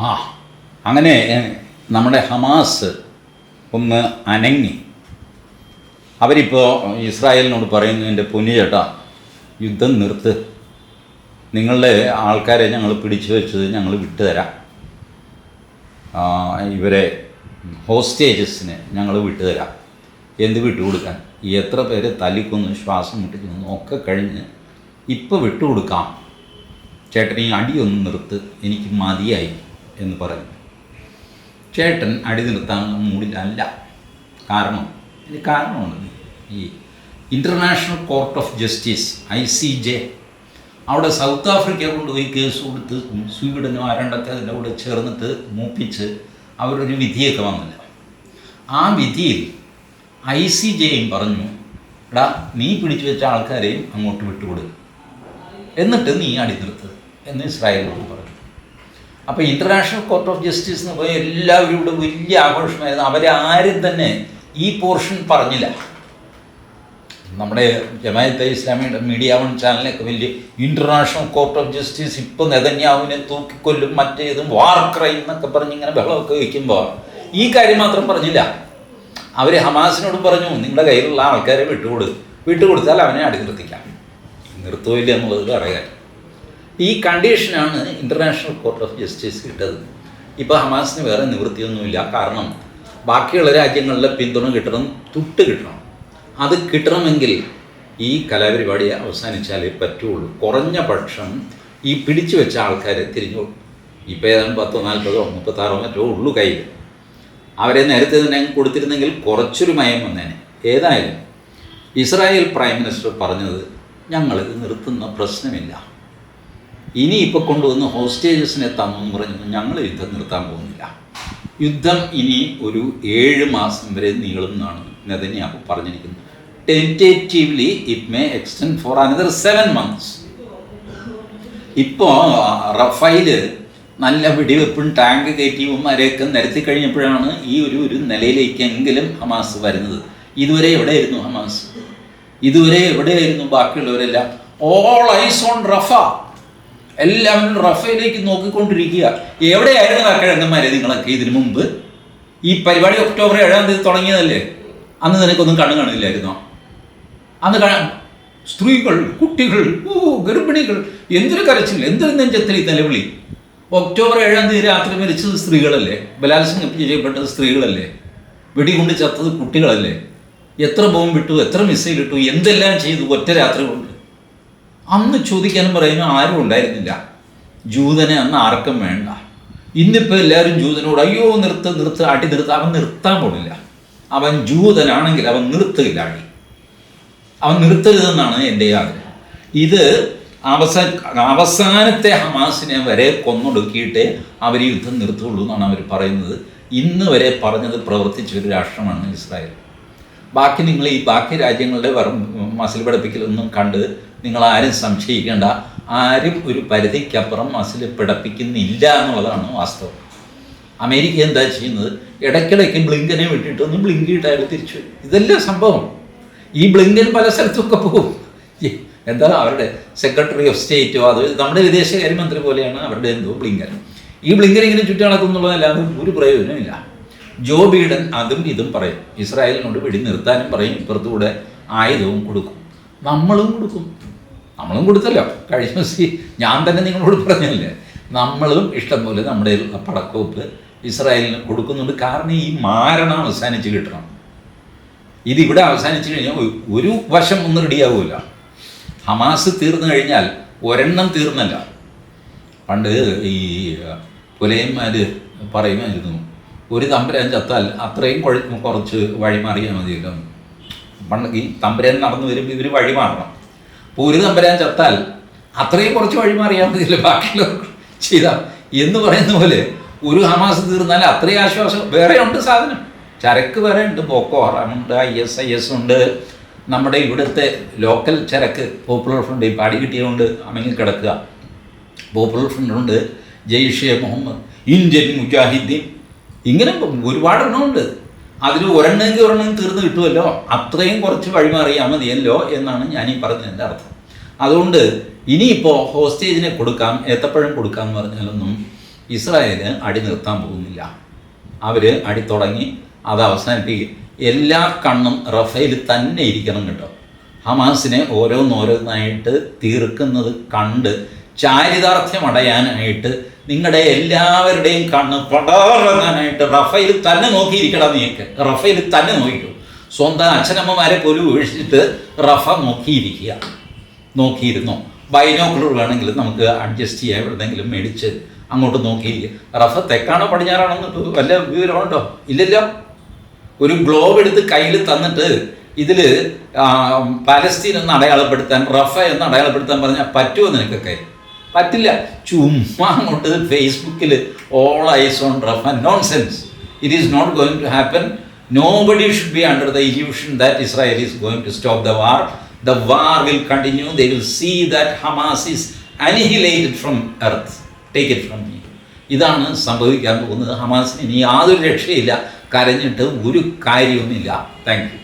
ആ അങ്ങനെ നമ്മുടെ ഹമാസ് ഒന്ന് അനങ്ങി. അവരിപ്പോൾ ഇസ്രായേലിനോട് പറയുന്നു എന്റെ പുനി ചേട്ടാ യുദ്ധം നിർത്ത്. നിങ്ങളുടെ ആൾക്കാരെ ഞങ്ങൾ പിടിച്ചു വെച്ചത് ഞങ്ങൾ വിട്ടുതരാം. ഇവരെ ഹോസ്റ്റേജസിനെ ഞങ്ങൾ വിട്ടുതരാം. എന്ത് വിട്ടുകൊടുക്കാൻ? എത്ര പേര് തല്ലിക്കൊന്ന് ശ്വാസം മുട്ടിക്കുന്നു ഒക്കെ കഴിഞ്ഞ് ഇപ്പോൾ വിട്ടുകൊടുക്കാം. ചേട്ടൻ ഈ അടിയൊന്ന് നിർത്ത്. എനിക്ക് മതിയായി. എന്ന് പറഞ്ഞു. ചേട്ടൻ അടി നിർത്താൻ മൂടിലല്ല കാരണം ഇതിന് കാരണമുണ്ട് ഈ International Court of Justice I C J അവിടെ സൗത്ത് ആഫ്രിക്ക കൊണ്ടുപോയി കേസ് കൊടുത്ത് സ്വീഡനും ആരണ്ടൊക്കെ അതിന്റെ കൂടെ ചേർന്നിട്ട് മൂപ്പിച്ച് അവരൊരു വിധിയൊക്കെ വന്നില്ല. ആ വിധിയിൽ ഐ സി ജെയും പറഞ്ഞു എടാ നീ പിടിച്ചു വെച്ച ആൾക്കാരെയും അങ്ങോട്ട് വിട്ടുകൊടുക്കും എന്നിട്ട് നീ അടി നിർത്ത് എന്ന് ഇസ്രായേലിനോട് പറഞ്ഞു. അപ്പോൾ ഇന്റർനാഷണൽ കോർട്ട് ഓഫ് ജസ്റ്റിസ് എന്ന് പറഞ്ഞാൽ എല്ലാവരും ഇവിടെ വലിയ ആഘോഷമായിരുന്നു. അവരാരും തന്നെ ഈ പോർഷൻ പറഞ്ഞില്ല. നമ്മുടെ ജമായത്തെ ഇസ്ലാമിയുടെ മീഡിയ വൺ ചാനലൊക്കെ വലിയ ഇന്റർനാഷണൽ കോർട്ട് ഓഫ് ജസ്റ്റിസ് ഇപ്പോൾ നെതന്യാവിനെ തൂക്കിക്കൊല്ലും മറ്റേതും വാർ ക്രൈം എന്നൊക്കെ പറഞ്ഞ് ഇങ്ങനെ ബഹളമൊക്കെ വയ്ക്കുമ്പോൾ ഈ കാര്യം മാത്രം പറഞ്ഞില്ല. അവർ ഹമാസിനോടും പറഞ്ഞു നിങ്ങളുടെ കയ്യിലുള്ള ആൾക്കാരെ വിട്ടുകൊടു വിട്ടുകൊടുത്താൽ അവനെ അടി നിർത്തിക്കാം നിർത്തുമില്ല എന്നുള്ളത് പറയാൻ ഈ കണ്ടീഷനാണ് ഇന്റർനാഷണൽ കോർട്ട് ഓഫ് ജസ്റ്റിസ് ഇട്ടത്. ഇപ്പോൾ ഹമാസിന് വേറെ നിവൃത്തിയൊന്നുമില്ല. കാരണം ബാക്കിയുള്ള രാജ്യങ്ങളിലെ പിന്തുണ കിട്ടണം തുട്ട് കിട്ടണം. അത് കിട്ടണമെങ്കിൽ ഈ കലാപരിപാടി അവസാനിച്ചാലേ പറ്റുള്ളൂ. കുറഞ്ഞ പക്ഷം ഈ പിടിച്ചു വെച്ച ആൾക്കാരെ തിരിഞ്ഞു. ഇപ്പോൾ ഏതാണ്ട് പത്തോ നാൽപ്പതോ മുപ്പത്താറോ മറ്റോ ഉള്ളു കയ്യിൽ. അവരെ നേരത്തെ തന്നെ കൊടുത്തിരുന്നെങ്കിൽ കുറച്ചൊരു മയം വന്നേനെ. ഏതായാലും ഇസ്രായേൽ പ്രൈം മിനിസ്റ്റർ പറഞ്ഞത് ഞങ്ങളിത് നിർത്തുന്ന പ്രശ്നമില്ല. ഇനി ഇപ്പോൾ കൊണ്ടുവന്ന് ഹോസ്റ്റേജസിനെ തന്നു പറഞ്ഞു ഞങ്ങൾ യുദ്ധം നിർത്താൻ പോകുന്നില്ല. യുദ്ധം ഇനി ഒരു ഏഴ് മാസം വരെ നീളുമെന്നാണ് നെതന്യാഹു പറഞ്ഞിരിക്കുന്നത്. Tentatively it may extend for another seven months ഇപ്പോൾ റഫൈൽ നല്ല വെടിവെപ്പും ടാങ്ക് കയറ്റിയും അരയൊക്കെ നിരത്തി കഴിഞ്ഞപ്പോഴാണ് ഈ ഒരു ഒരു നിലയിലേക്കെങ്കിലും ഹമാസ് വരുന്നത്. ഇതുവരെ എവിടെയായിരുന്നു ഹമാസ്? ഇതുവരെ എവിടെയായിരുന്നു ബാക്കിയുള്ളവരെല്ലാം? ഓൾ ഐസ് ഓൺ റഫ എല്ലാവരും റഫയിലേക്ക് നോക്കിക്കൊണ്ടിരിക്കുക. എവിടെയായിരുന്നു ആ നിങ്ങളൊക്കെ ഇതിനു മുമ്പ്? ഈ പരിപാടി ഒക്ടോബർ ഏഴാം തീയതി തുടങ്ങിയതല്ലേ? അന്ന് നിനക്കൊന്നും കണ്ണു കാണില്ലായിരുന്നോ അന്ന് സ്ത്രീകൾ കുട്ടികൾ ഓ ഗർഭിണികൾ എന്തൊരു കരച്ചിൽ എന്തൊരു നെഞ്ചത്തിൽ ഈ നിലവിളി ഒക്ടോബർ ഏഴാം തീയതി രാത്രി മരിച്ചത് സ്ത്രീകളല്ലേ? ബലാത്സംഗം ചെയ്യപ്പെട്ടത് സ്ത്രീകളല്ലേ? വെടികൊണ്ട് ചത്തത് കുട്ടികളല്ലേ? എത്ര ബോംബിട്ടു എത്ര മിസൈൽ ഇട്ടു എന്തെല്ലാം ചെയ്തു ഒറ്റ രാത്രി കൊണ്ട്? അന്ന് ചോദിക്കാനും പറയാനും ആരും ഉണ്ടായിരുന്നില്ല. ജൂതനെ അന്ന് ആർക്കും വേണ്ട. ഇന്നിപ്പോൾ എല്ലാവരും ജൂതനോട് അയ്യോ നിർത്ത് നിർത്ത് അടി നിർത്ത്. അവൻ നിർത്താൻ പോണില്ല. അവൻ ജൂതനാണെങ്കിൽ അവൻ നിർത്തുകയില്ല അടി അവൻ നിർത്തരുതെന്നാണ് എന്റെ ആഗ്രഹം. ഇത് അവസാന അവസാനത്തെ ഹമാസിനെ വരെ കൊന്നൊടുക്കിയിട്ടേ അവർ യുദ്ധം നിർത്തുള്ളൂ എന്നാണ് അവർ പറയുന്നത്. ഇന്ന് വരെ പറഞ്ഞത് പ്രവർത്തിച്ച ഒരു രാഷ്ട്രമാണ് ഇസ്രായേൽ. ബാക്കി നിങ്ങൾ ഈ ബാക്കി രാജ്യങ്ങളുടെ മസിൽ പഠിപ്പിക്കലൊന്നും കണ്ട് നിങ്ങൾ ആരും സംശയിക്കേണ്ട. ആരും ഒരു പരിധിക്കപ്പുറം മസിൽ പിടപ്പിക്കുന്നില്ല എന്നുള്ളതാണ് വാസ്തവം. അമേരിക്ക എന്താ ചെയ്യുന്നത്? ഇടയ്ക്കിടയ്ക്ക് ബ്ലിങ്കനെ വിട്ടിട്ട് ഒന്ന് ബ്ലിങ്ക് അയാൾ തിരിച്ചു ഇതെല്ലാം സംഭവം? ഈ ബ്ലിങ്കൻ പല സ്ഥലത്തൊക്കെ പോകും. എന്താ അവരുടെ സെക്രട്ടറി ഓഫ് സ്റ്റേറ്റോ അത് നമ്മുടെ വിദേശകാര്യമന്ത്രി പോലെയാണ് അവരുടെ എന്തോ ബ്ലിങ്കൻ. ഈ ബ്ലിങ്കൻ ഇങ്ങനെ ചുറ്റി നടക്കുന്നുള്ളതല്ലാതെ ഒരു പ്രയോജനമില്ല ജോ ബീഡൻ അതും ഇതും പറയും. ഇസ്രായേലിനോട് വെടി നിർത്താനും പറയും. ഇപ്പുറത്തുകൂടെ ആയുധവും കൊടുക്കും. നമ്മളും കൊടുക്കും. നമ്മളും കൊടുത്തല്ലോ. കഴിഞ്ഞ ദിവസം ഞാൻ തന്നെ നിങ്ങളോട് പറഞ്ഞല്ലേ നമ്മളും ഇഷ്ടംപോലെ നമ്മുടെ പടക്കോപ്പ് ഇസ്രായേലിന് കൊടുക്കുന്നുണ്ട്. കാരണം ഈ മാരണം അവസാനിച്ച് കിട്ടണം. ഇതിവിടെ അവസാനിച്ച് കഴിഞ്ഞാൽ ഒരു വശം ഒന്നും റെഡിയാവില്ല ഹമാസ് തീർന്നു കഴിഞ്ഞാൽ ഒരെണ്ണം തീർന്നല്ല. പണ്ട് ഈ പുലയന്മാർ പറയുമായിരുന്നു ഒരു തമ്പുരാൻ ചത്താൽ അത്രയും കുഴ കുറച്ച് വഴിമാറിയാൽ മതിയല്ലോ. പണ്ട് ഈ തമ്പുരാൻ നടന്നു വരുമ്പോൾ ഇവർ വഴിമാറണം. അപ്പോൾ ഒരു നമ്പരാൻ ചത്താൽ അത്രയും കുറച്ച് വഴിമാറിയാൽ മതിയല്ലോ? ബാക്കിയുള്ളവർ ചെയ്താൽ എന്ന് പറയുന്ന പോലെ ഒരു ഹമാസ് തീർന്നാൽ അത്രയും ആശ്വാസം വേറെ ഉണ്ട് സാധനം. ചരക്ക് വേറെ ഉണ്ട്. ബോക്കോ ഹറാമുണ്ട് ഐ എസ് ഐ എസ് ഉണ്ട്. നമ്മുടെ ഇവിടുത്തെ ലോക്കൽ ചരക്ക് പോപ്പുലർ ഫ്രണ്ട് ഈ പാടി കിട്ടിയതുകൊണ്ട് അമങ്ങി കിടക്കുക. പോപ്പുലർ ഫ്രണ്ടുണ്ട് ജെയ്ഷെ മുഹമ്മദ് ഇന്ത്യൻ മുജാഹിദ്ദീൻ. ഇങ്ങനെ ഒരുപാട് എണ്ണമുണ്ട് അതിൽ ഒരെണ്ണമെങ്കിൽ ഒരെണ്ണം തീർന്നു കിട്ടുമല്ലോ അത്രയും കുറച്ച് വഴിമാറിയാൽ മതിയല്ലോ എന്നാണ് ഞാൻ ഈ പറഞ്ഞതിന്റെ അർത്ഥം. അതുകൊണ്ട് ഇനിയിപ്പോൾ ഹോസ്റ്റേജിനെ കൊടുക്കാം ഏത്തപ്പഴം കൊടുക്കാം എന്ന് പറഞ്ഞാലൊന്നും ഇസ്രായേലിന് അടി നിർത്താൻ പോകുന്നില്ല. അവർ അടി തുടങ്ങി അത് അവസാനിപ്പിക്കും. എല്ലാ കണ്ണും റഫേൽ തന്നെ ഇരിക്കണം കേട്ടോ. ഹമാസിനെ ഓരോന്നോരോന്നായിട്ട് തീർക്കുന്നത് കണ്ട് ചാരിതാർത്ഥ്യം അടയാനായിട്ട് നിങ്ങളുടെ എല്ലാവരുടെയും കണ്ണ് പടാറങ്ങാനായിട്ട് റഫയിൽ തന്നെ നോക്കിയിരിക്കണം നീക്ക് റഫയിൽ തന്നെ നോക്കിക്കൂ. സ്വന്തം അച്ഛനമ്മമാരെ പോലും ഒഴിച്ചിട്ട് റഫ നോക്കിയിരിക്കുക. നോക്കിയിരുന്നു? ബൈനോക്കുലർ വേണമെങ്കിൽ നമുക്ക് അഡ്ജസ്റ്റ് ചെയ്യാം. എവിടെന്നെങ്കിലും മേടിച്ച് അങ്ങോട്ട് നോക്കിയിരിക്കുക. റഫ തെക്കാണോ പടിഞ്ഞാറാണോ വല്ല വിവരമുണ്ടോ? ഇല്ലല്ലോ. ഒരു ഗ്ലോബ് എടുത്ത് കയ്യിൽ തന്നിട്ട് ഇതിൽ പാലസ്തീൻ എന്ന് അടയാളപ്പെടുത്താൻ റഫ എന്ന് അടയാളപ്പെടുത്താൻ പറഞ്ഞാൽ പറ്റുമോ നിനക്കൊക്കെ? പറ്റില്ല. ചുമ്മാ അങ്ങോട്ട് ഫേസ്ബുക്കിൽ all eyes on Rafah and nonsense it is not going to happen nobody should be under the illusion that Israel is going to stop the war the war will continue they will see that Hamas is annihilated from earth take it from me ഇതാണ് സംഭവിക്കാൻ പോകുന്നത്. ഹമാസിന് ഇനി യാതൊരു രക്ഷയില്ല. കരഞ്ഞിട്ട് ഒരു കാര്യവുമില്ല. Thank you